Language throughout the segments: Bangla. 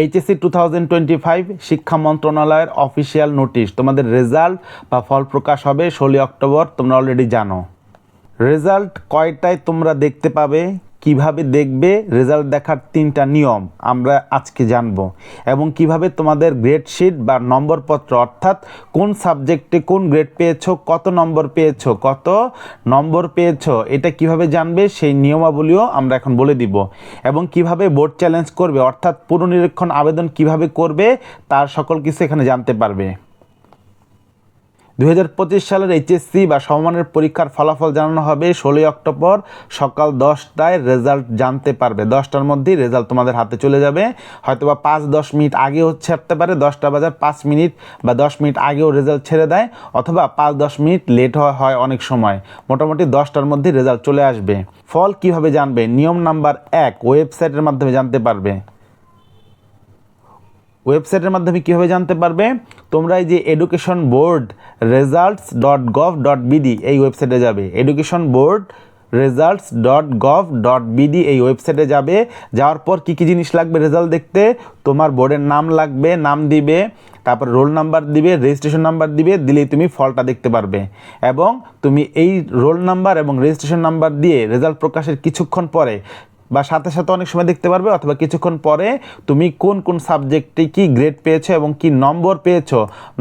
HSC two thousand twenty five শিক্ষা মন্ত্রণালয়ের অফিসিয়াল নোটিশ তোমাদের রেজাল্ট বা ফল প্রকাশ হবে ষোলোই অক্টোবর, তোমরা অলরেডি জানো। রেজাল্ট কয়টায় তোমরা দেখতে পাবে? কীভাবে দেখবে রেজাল্ট দেখার তিনটা নিয়ম আমরা আজকে জানব এবং কীভাবে তোমাদের গ্রেড শিট বা নম্বরপত্র অর্থাৎ কোন সাবজেক্টে কোন গ্রেড পেয়েছ, কত নম্বর পেয়েছ, কত নম্বর পেয়েছ, এটা কীভাবে জানবে সেই নিয়মাবলীও আমরা এখন বলে দিব এবং কীভাবে বোর্ড চ্যালেঞ্জ করবে, অর্থাৎ পুনর্নিরীক্ষণ আবেদন কীভাবে করবে, তার সকল কিছু এখানে জানতে পারবে। দু হাজার পঁচিশ সালের এইচএসসি বা সমমানের পরীক্ষার ফলাফল জানানো হবে। ষোলোই অক্টোবর সকাল দশটায় রেজাল্ট জানতে পারবে। দশটার মধ্যেই রেজাল্ট তোমাদের হাতে চলে যাবে। হয়তো বা পাঁচ দশ মিনিট আগে ছাড়তে পারে। দশটা বাজার পাঁচ মিনিট বা দশ মিনিট আগেও রেজাল্ট ছেড়ে দেয়। অথবা পাঁচ দশ মিনিট লেট হয় অনেক সময়। মোটামুটি দশটার মধ্যেই রেজাল্ট চলে আসবে। ফল কীভাবে জানবে? নিয়ম নাম্বার এক, ওয়েবসাইটের মাধ্যমে জানতে পারবে। ওয়েবসাইটের মাধ্যমে কীভাবে জানতে পারবে? তোমরা এই যে education board results dot gov dot BD এই ওয়েবসাইটে যাবে। Education board results dot gov dot BD এই ওয়েবসাইটে যাবে। যাওয়ার পর কী কী জিনিস লাগবে রেজাল্ট দেখতে? তোমার বোর্ডের নাম লাগবে, নাম দিবে, তারপর রোল নাম্বার দিবে রেজিস্ট্রেশন নাম্বার দিবে, দিলেই তুমি ফলটা দেখতে পারবে। এবং তুমি এই রোল নাম্বার এবং রেজিস্ট্রেশন নাম্বার দিয়ে রেজাল্ট প্রকাশের কিছুক্ষণ পরে বা সাথে সাথে অনেক সময় দেখতে পারবে, অথবা কিছুক্ষণ পরে তুমি কোন কোন সাবজেক্টে কি গ্রেড পেয়েছ এবং কি নম্বর পেয়েছ,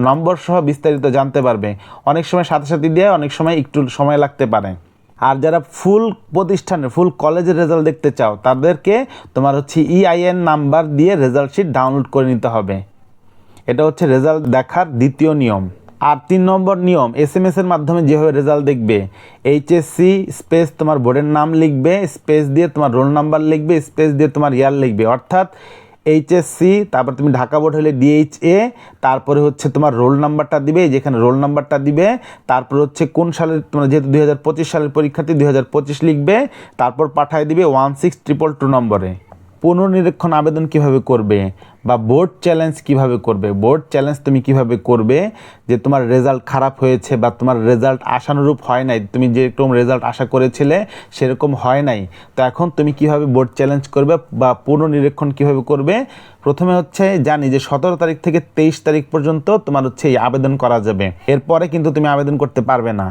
নম্বর সহ বিস্তারিত জানতে পারবে। অনেক সময় সাথে সাথে দিয়ে অনেক সময় একটু সময় লাগতে পারে। আর যারা ফুল প্রতিষ্ঠানের ফুল কলেজের রেজাল্ট দেখতে চাও, তাদেরকে তোমার হচ্ছে ইআইএন নাম্বার দিয়ে রেজাল্ট শিট ডাউনলোড করে নিতে হবে। এটা হচ্ছে রেজাল্ট দেখার দ্বিতীয় নিয়ম। আর তিন নম্বর নিয়ম এস এম এর মাধ্যমে যেভাবে রেজাল্ট দেখবে এইচএসসি স্পেস তোমার বোর্ডের নাম লিখবে স্পেস দিয়ে তোমার রোল নাম্বার লিখবে স্পেস দিয়ে তোমার ইয়ার লিখবে। অর্থাৎ এইচএসসি তারপর তুমি ঢাকা বোর্ড হলে ডিএইচএ তারপরে হচ্ছে তোমার রোল নাম্বারটা দিবে, যেখানে রোল নাম্বারটা দিবে, তারপর হচ্ছে কোন সালের, তোমার যেহেতু দুই হাজার পঁচিশ সালের পরীক্ষার্থী, দুই হাজার পঁচিশ লিখবে, তারপর পাঠায় দিবে ওয়ান সিক্স ট্রিপল টু নম্বরে। পুনর্নিরীক্ষণ আবেদন কীভাবে করবে? বা বোর্ড চ্যালেঞ্জ কীভাবে করবে? বোর্ড চ্যালেঞ্জ তুমি কীভাবে করবে যে তোমার রেজাল্ট খারাপ হয়েছে বা তোমার রেজাল্ট আশানুরূপ হয় নাই? তুমি যেরকম রেজাল্ট আশা করেছিলে, সেরকম হয় নাই। তো এখন তুমি কীভাবে বোর্ড চ্যালেঞ্জ করবে বা পুনর্নিরীক্ষণ কীভাবে করবে? প্রথমে হচ্ছে জানি যে সতেরো তারিখ থেকে তেইশ তারিখ পর্যন্ত তোমার হচ্ছে এই আবেদন করা যাবে। এরপরে কিন্তু তুমি আবেদন করতে পারবে না।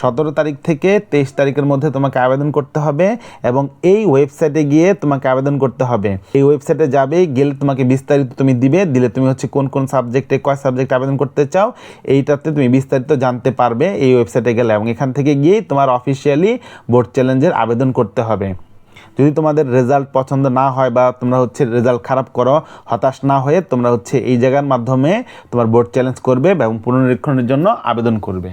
সতেরো তারিখ থেকে তেইশ তারিখের মধ্যে তোমাকে আবেদন করতে হবে এবং এই ওয়েবসাইটে গিয়ে তোমাকে আবেদন করতে হবে। এই ওয়েবসাইটে যাবে, গেলে তোমাকে বিস্তারিত তুমি দিবে, দিলে তুমি হচ্ছে কোন কোন সাবজেক্টে কয় সাবজেক্ট আবেদন করতে চাও, এইটাতে তুমি বিস্তারিত জানতে পারবে এই ওয়েবসাইটে গেলে এবং এখান থেকে গিয়েই তোমার অফিসিয়ালি বোর্ড চ্যালেঞ্জের আবেদন করতে হবে। যদি তোমাদের রেজাল্ট পছন্দ না হয় বা তোমরা হচ্ছে রেজাল্ট খারাপ করো, হতাশ না হয়ে তোমরা হচ্ছে এই জায়গার মাধ্যমে তোমার বোর্ড চ্যালেঞ্জ করবে এবং পুনরীক্ষণের জন্য আবেদন করবে।